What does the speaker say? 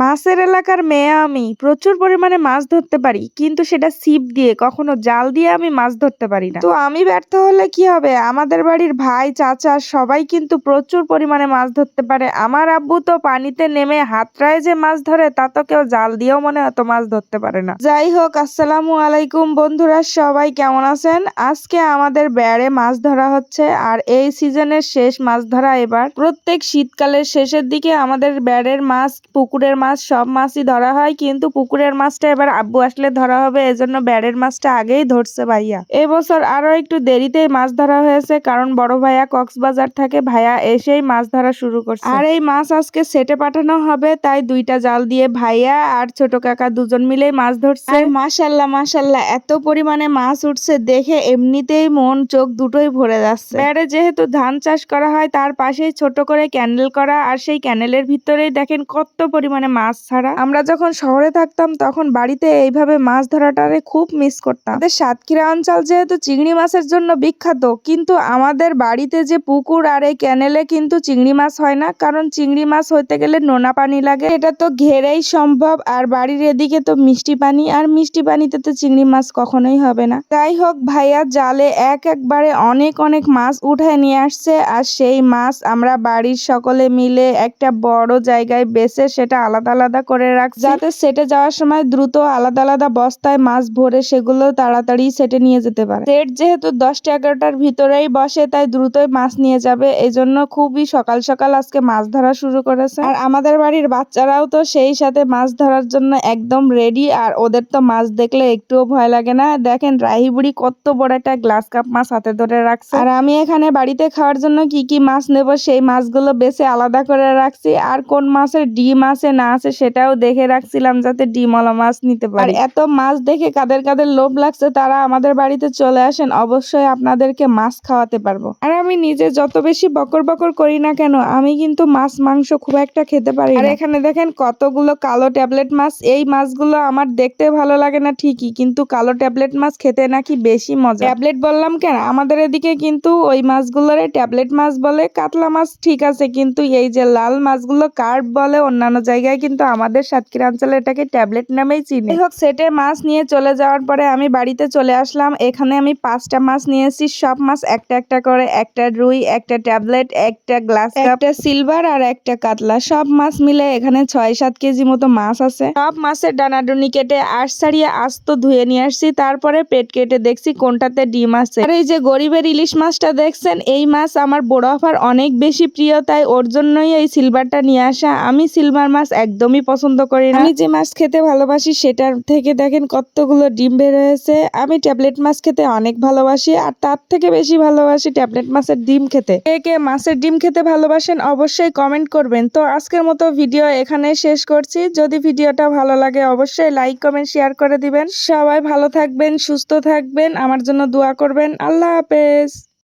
মাছের এলাকার মেয়ে আমি, প্রচুর পরিমাণে মাছ ধরতে পারি, কিন্তু সেটা ছিপ দিয়ে, কখনো জাল দিয়ে আমি মাছ ধরতে পারি না। তো আমি ব্যর্থ হলে কি হবে? আমাদের বাড়ির ভাই, চাচা সবাই কিন্তু প্রচুর পরিমাণে মাছ ধরতে পারে। আমার আব্বু তো পানিতে নেমে হাতড়ায় যে মাছ ধরে, তা তো কেউ জাল দিয়েও মনে হয় তো মাছ ধরতে পারে না। যাই হোক, আসসালামু আলাইকুম বন্ধুরা, সবাই কেমন আছেন? আজকে আমাদের বেড়ে মাছ ধরা হচ্ছে, আর এই সিজনের শেষ মাছ ধরা এবার। প্রত্যেক শীতকালের শেষের দিকে আমাদের বেড়ের মাছ পুকুরের মাছ সব মাছই ধরা হয় কিন্তু পুকুরের মাছটা এবার আব্বু আসলে ধরা হবে এজন্য বেড়ের মাছটা আগেই ধরছে ভাইয়া। এবছর আরও একটু দেরিতেই মাছ ধরা হয়েছে কারণ বড় ভাইয়া কক্সবাজার থাকে ভাইয়া এসেই মাছ ধরা শুরু করছে। আর এই মাছ আজকে সেটে পাঠানো হবে তাই দুইটা জাল দিয়ে ভাইয়া আর ছোট কাকা দুজন মিলেই মাছ ধরছে। আর মাশাল্লাহ মাশাল্লাহ এত পরিমাণে মাছ উঠছে দেখে এমনিতেই মন চোখ দুটোই ভরে যাচ্ছে। বেড়ে যেহেতু ধান চাষ করা হয় তার পাশেই ছোট করে ক্যান্ডেল করা আর সেই ক্যানেলের ভিতরেই দেখেন কত পরিমাণে মাছ ছাড়া। আমরা যখন শহরে থাকতাম, তখন বাড়িতে এইভাবে মাছ ধরাটারে খুব মিস করতাম। আমাদের সাতক্ষীরা অঞ্চল যেহেতু চিংড়ি মাছের জন্য বিখ্যাত, কিন্তু আমাদের বাড়িতে যে পুকুর আর এই ক্যানেলে কিন্তু চিংড়ি মাছ হয় না, কারণ চিংড়ি মাছ হইতে গেলে নোনা পানি লাগে। এটা তো ঘেরেই সম্ভব, আর বাড়ির এদিকে তো মিষ্টি পানি, আর মিষ্টি পানিতে তো চিংড়ি মাছ কখনোই হবে না। যাই হোক ভাইয়া, জালে এক একবারে অনেক অনেক মাছ উঠায় নিয়ে আসছে, আর সেই মাছ আমরা বাড়ির সকলে মিলে একটা বড় জায়গায় বেছে সেটা আলাদা আলাদা করে রাখছি। যাতে সেটে যাওয়ার সময় দ্রুত আলাদা আলাদা বস্তায় মাছ ভরে সেগুলো তাড়াতাড়ি সেটে নিয়ে যেতে পারে। সেট যেহেতু দশটা এগারোটার ভিতরেই বসে, তাই দ্রুতই মাছ নিয়ে যাবে। এই জন্য খুবই সকাল সকাল আজকে মাছ ধরা শুরু করেছে। আর আমাদের বাড়ির বাচ্চারাও তো সেই সাথে মাছ ধরার জন্য একদম রেডি আর ওদের তো মাছ দেখলে একটুও ভয় লাগে না। দেখেন রাহি বুড়ি কত বড় একটা গ্লাস কাপ মাছ হাতে ধরে রাখছে। আর আমি এখানে বাড়িতে খাওয়ার জন্য কি কি মাছ নেব, সেই মাছগুলো বেছে আলাদা করে রাখছি। আর কোন মাছের ডিম আছে না আছে সেটাও দেখে রাখছিলাম যাতে ডিমওয়ালা মাছ নিতে পারি। এত মাছ দেখে কাদের কাদের লোভ লাগছে তারা আমাদের বাড়িতে চলে আসেন অবশ্যই আপনাদেরকে মাছ খাওয়াতে পারব। আর আমি নিজে যত বেশি বকর বকর করি না কেন আমি কিন্তু মাছ মাংস খুব একটা খেতে পারি আর এখানে দেখেন কতগুলো কালো ট্যাবলেট মাছ এই মাছগুলো আমার দেখতে ভালো লাগে না ঠিকই কিন্তু কালো ট্যাবলেট মাছ খেতে নাকি বেশি মজা। ট্যাবলেট বললাম কেন আমাদের এদিকে কিন্তু ওই মাছগুলোরে ট্যাবলেট মাছ বলে কাতলা মাছ ঠিক আছে কিন্তু এই যে লাল মাছগুলো কার্প বলে অন্যান্য জায়গায় কিন্তু আমাদের সাতক্ষীরা অঞ্চলে এটাকে ট্যাবলেট নামেই চিনি। হোক সেটে মাছ নিয়ে চলে যাওয়ার পরে আমি বাড়িতে চলে আসলাম এখানে আমি পাঁচটা মাছ নিয়েছি সব মাছ একটা একটা করে একটা রুই একটা ট্যাবলেট একটা গ্লাস একটা সিলভার আর একটা কাতলা। সব মাছ মিলে এখানে ছয় সাত কেজি মতো মাছ আছে। সব মাছের ডানাডুনি কেটে আশ ছাড়িয়ে আস্ত ধুয়ে নিয়ে আসছি। তারপরে পেট কেটে দেখছি কোনটাতে ডিম আছে। আর এই যে গরিবের ইলিশ মাছটা দেখছেন এই মাছ আমার বড় আফার অনেক বেশি প্রিয় তাই ওর জন্যই এই সিলভারটা নিয়ে আসা। আমি সিলভার মাছ একদমই পছন্দ করি না। আমি যে মাছ খেতে ভালোবাসি সেটার থেকে দেখেন কতগুলো ডিম বের হয়েছে। আমি ট্যাবলেট মাছ খেতে অনেক ভালোবাসি আর তার থেকে বেশি ভালোবাসি ট্যাবলেট মাছের ডিম খেতে। কে কে মাছের ডিম খেতে ভালোবাসেন অবশ্যই কমেন্ট করবেন। তো আজকের মতো ভিডিও এখানে শেষ করছি। যদি ভিডিওটা ভালো লাগে অবশ্যই লাইক কমেন্ট শেয়ার করে দিবেন। সবাই ভালো থাকবেন, সুস্থ থাকবেন। আমার জন্য দোয়া করবেন। আল্লাহ হাফেজ।